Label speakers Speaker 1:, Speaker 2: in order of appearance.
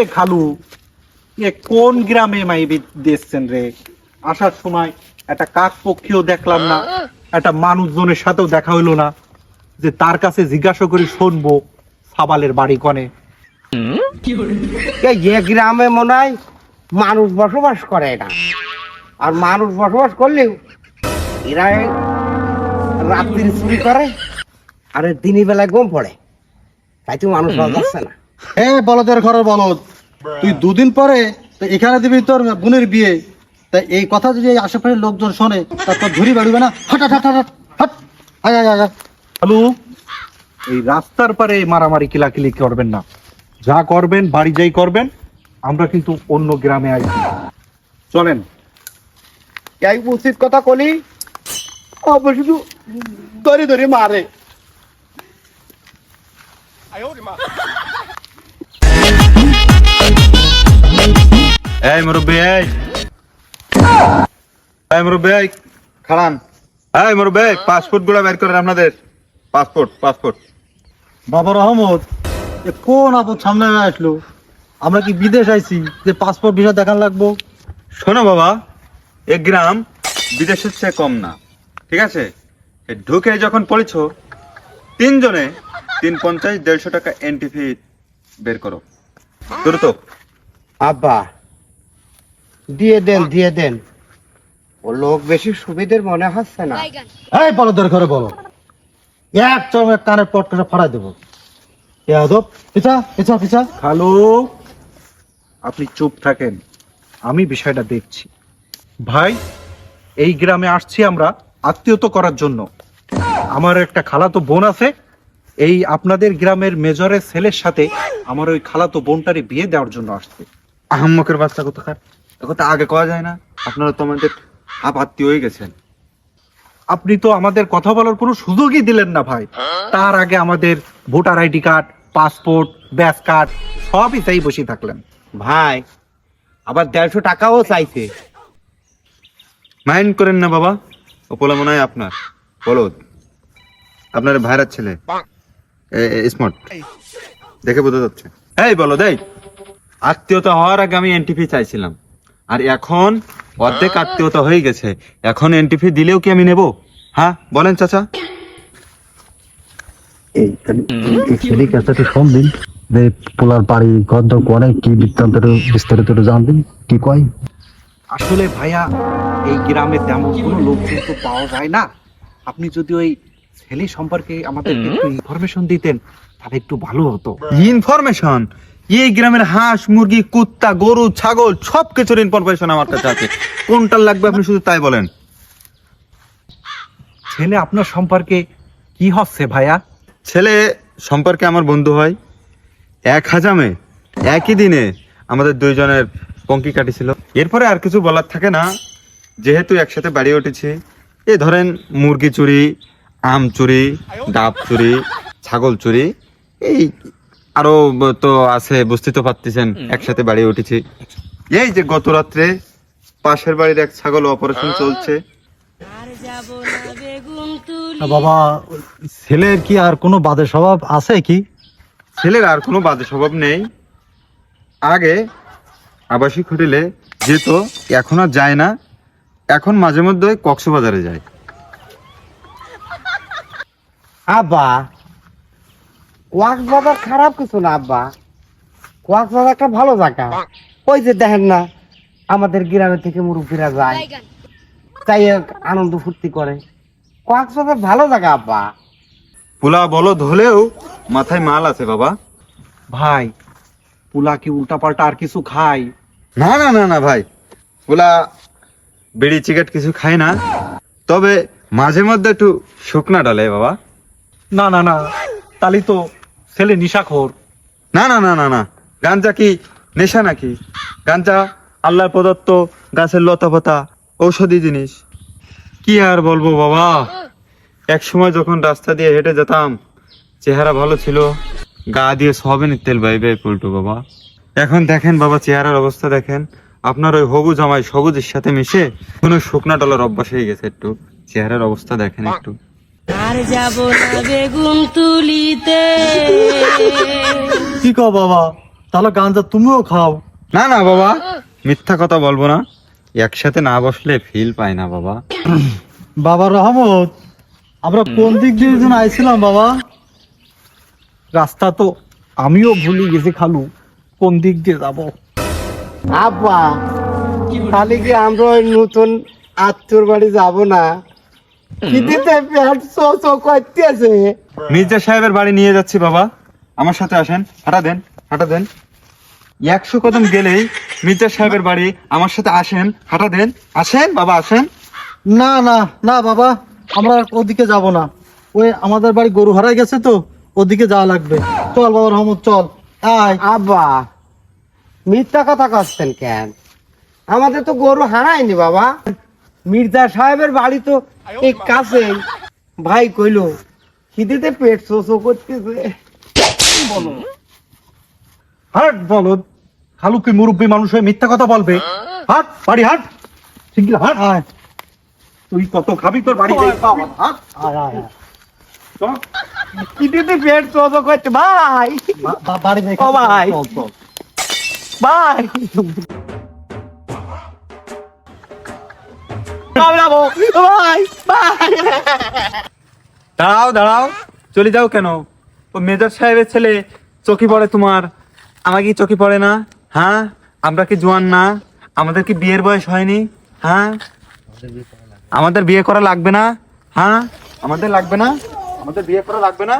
Speaker 1: এ খালু এ কোন গ্রামে মাইবি দিয়েছেন রে? আসার সময় একটা কাক পক্ষীও দেখলাম না একটা মানুষজনের সাথেও দেখা হইল না যে তার কাছে জিজ্ঞাসা করে শুনব সাবালের বাড়ি কনে।
Speaker 2: এই যে গ্রামে মনে হয় মানুষ বসবাস করে না। আর মানুষ বসবাস করলেও এরা রাত্রি চুরি করে আর দিনের বেলায় ঘুম পড়ে। তাই তো মানুষ যাচ্ছে না।
Speaker 3: এ বলদের ঘরের বলদ। তুই দুদিন পরে এখানে দিবি তোর বোনের বিয়ে। তা এই কথা যদি আশেপাশের লোকজন শোনে ধরি বাড়িবে না? হট হট হট হট হট আয় আয় আয় আয়।
Speaker 1: এই রাস্তার পারে মারামারি কিলাকিলি করবেন না। যা করবেন বাড়ি যাই করবেন আমরা কিন্তু অন্য গ্রামে আসি চলেন।
Speaker 2: এই উচিত কথা কলি অবশ্য শুধু ধরে ধরে মারে।
Speaker 4: এই মুরব্বী এই। এই মুরব্বী এই। খাড়ান। এই মুরব্বী পাসপোর্টগুলো বের করেন আপনাদের। পাসপোর্ট পাসপোর্ট
Speaker 3: বাবা রহমত কোন আপদ সামনে আসলো? আমরা কি বিদেশ আইছি যে পাসপোর্ট ভিসা দেখান লাগবো?
Speaker 4: শোনো বাবা এ গ্রাম বিদেশের চেয়ে কম না ঠিক আছে? ঢুকে যখন পড়েছো তিনজনে তিন পঞ্চাশ দেড়শো টাকা এন্ট্রি ফি বের করো। দ্রুত।
Speaker 2: আব্বা দিয়ে দেন দিয়ে দেন। ও লোক বেশি সুবিধের মনে হচ্ছে না।
Speaker 3: এই বলদের ঘরে বলো। এক চম এক কানের পট করে ফাড়াই দেবো। এ পিছা পিছা পিছা।
Speaker 1: খালু আপনি চুপ থাকেন। আমি বিষয়টা দেখছি। ভাই এই গ্রামে আসছি আমরা আত্মীয়ত করার জন্য। আমার একটা খালাতো বোন আছে। এই আপনাদের গ্রামের মেজরের ছেলের সাথে আমার ওই খালাতো বোনটারে বিয়ে দেওয়ার জন্য আসছে।
Speaker 4: আহম্মকের বাচ্চা কত খার কথা আগে করা যায় না। আপনারা তো আমাদের আত্মীয় হয়ে গেছেন।
Speaker 1: আপনি তো আমাদের কথা বলার কোনো সুযোগই দিলেন না ভাই। তার আগে আমাদের ভোটার আইডি কার্ড পাসপোর্ট ব্যাস কার্ড সবই তাই বসে থাকলেন।
Speaker 2: ভাই আবার দেড়শো টাকাও চাইছে।
Speaker 4: মাইন্ড করেন না বাবা ওপোলা মনে হয় আপনার। বলো আপনার ভাইরার ছেলে। স্মার্ট দেখে বোঝা যাচ্ছে। এই বলো দেই। আত্মীয়তা হওয়ার আগে আমি এনটিপি চাইছিলাম। আর এখন অর্ধেক আত্মীয়তা হয়ে গেছে। এখন এনটিপি দিলেও কি আমি নেব? হ্যাঁ বলেন চাচা।
Speaker 3: এই যে পোলার বাড়ি অনেক কি বৃত্তান্ত বিস্তারিত জানদিন কি কয়?
Speaker 1: আসলে ভাইয়া এই গ্রামে তেমন কোনো লোকজন তো পাওয়া যায় না। আপনি যদি ওই ছেলে সম্পর্কে আমাদের একটু ইনফরমেশন দিতেন তাহলে একটু ভালো হতো।
Speaker 4: ইনফরমেশন এই গ্রামের হাঁস মুরগি কুত্তা গরু ছাগল সব কিছুর ইনফরমেশন আমার কাছে আছে। কোনটা লাগবে আপনি শুধু তাই বলেন।
Speaker 1: ছেলে আপনার সম্পর্কে কি হচ্ছে ভাইয়া?
Speaker 4: ছেলে সম্পর্কে আমার বন্ধু হয়। এক হাজামে একই দিনে আমাদের দুইজনের পঙ্কি কাটিছিল। এরপরে আর কিছু বলার থাকে না। যেহেতু একসাথে বাড়ি উঠেছি এ ধরেন মুরগি চুরি আম চুরি ডাব চুরি ছাগল চুরি এই আরও তো আছে বুঝতে তো পারতেছেন একসাথে বাড়ি উঠেছি। এই যে গত রাত্রে পাশের বাড়ির এক ছাগল অপারেশন চলছে।
Speaker 5: আর যাব না বেগুন তুলি।
Speaker 3: না বাবা ছেলের কি আর কোনো বাদে স্বভাব আছে কি?
Speaker 4: ছেলের আর কোনো বাজে স্বভাব নেই। আগে আবাসিক হোটেলে যেত এখন আর যায় না। এখন মাঝে মধ্যে কক্সবাজারে যায়।
Speaker 2: আব্বা কক্সবাজার খারাপ কিছু না আব্বা। কক্সবাজার একটা ভালো জায়গা। ওই যে দেখেন না আমাদের গ্রামে থেকে মুরব্বীরা যায় তাই আনন্দ ফুর্তি করে। কক্সবাজার ভালো জায়গা আব্বা।
Speaker 4: পোলা বলদ হলেও মাথায় মাল আছে বাবা।
Speaker 1: ভাই পুলা কি উল্টা পাল্টা আর কিছু খায়?
Speaker 4: না না না না ভাই। পোলা বিড়ি চিকেট কিছু খায় না। তবে মাঝে মধ্যে একটু শুকনা ডালে বাবা।
Speaker 1: না না না তাহলে তো ছেলে নিশাখোর।
Speaker 4: না না না না না। গাঞ্জা কি নেশা নাকি? গাঞ্জা আল্লাহর প্রদত্ত গাছের লতা পাতা, ঔষধি জিনিস। কি আর বলব বাবা? এক সময় যখন রাস্তা দিয়ে হেঁটে যেতাম, চেহারা ভালো ছিল। গা দিয়ে সবেনের তেল বাইবে পল্টু বাবা। এখন দেখেন বাবা, চেহারার অবস্থা দেখেন। আপনার ওই হবু জামাই সবুজের সাথে মিশে কোনো শুকনা ডলার অভ্যাস হয়ে গেছে একটু। চেহারার অবস্থা দেখেন একটু।
Speaker 5: আর যাব না বেগুন তুলিতে।
Speaker 3: কি কও বাবা? তাহলে গাঞ্জা তুমিও খাও।
Speaker 4: না না বাবা। মিথ্যা কথা বলব না। একসাথে না বসলে ফিল পায় না বাবা।
Speaker 3: বাবা রহমত আমরা কোন দিক দিয়ে যেন আইছিলাম বাবা?
Speaker 1: রাস্তা তো আমিও ভুলে গেছি খালু কোন দিক দিয়ে যাব?
Speaker 2: আব্বা তাহলে কি আমরা ওই নতুন আত্মর বাড়ি যাব না?
Speaker 4: মির্জা সাহেবের বাড়ি নিয়ে যাচ্ছি বাবা। আমার সাথে আসেন। হাঁটা দেন হাঁটা দেন। একশো কদম গেলেই মির্জা সাহেবের বাড়ি আমার সাথে আসেন। হাঁটা দেন। আসেন বাবা আসেন।
Speaker 3: না না না বাবা আমরা ওদিকে যাব না। ওই আমাদের বাড়ি গরু হারাই গেছে তো ওদিকে যাওয়া লাগবে। চল বাবা রহমত চল। আয়।
Speaker 2: আব্বা মিথ্যা কথা করছেন কেন? আমাদের তো গরু হারায়নি বাবা। মির্জা সাহেবের বাড়ি তো এই কাছে ভাই কইলো খিদিতে পেট চো করতেছে।
Speaker 1: হাট বলদ খালু কি মুরব্বী মানুষ হয়ে মিথ্যা কথা বলবে? হাট বাড়ি হাট। ঠিক হাট।
Speaker 3: আয়।
Speaker 1: তুই কত খাবি তোর বাড়ি যাই হাট।
Speaker 3: আয় আয় আয়।
Speaker 2: খিদিতে পেট চো করতে ভাই।
Speaker 3: বাড়ি যাই
Speaker 2: ও ভাই। ভাই।
Speaker 4: দাঁড়াও দাঁড়াও। চলে যাও কেন? ও মেজর সাহেবের ছেলে চকি পড়ে তোমার। আমার কি চকি পড়ে না? হ্যাঁ? আমরা কি জোয়ান না? আমাদের কি বিয়ের বয়স হয়নি? হ্যাঁ? আমাদের বিয়ে করা লাগবে না? হ্যাঁ? আমাদের লাগবে না? আমাদের বিয়ে করা লাগবে না?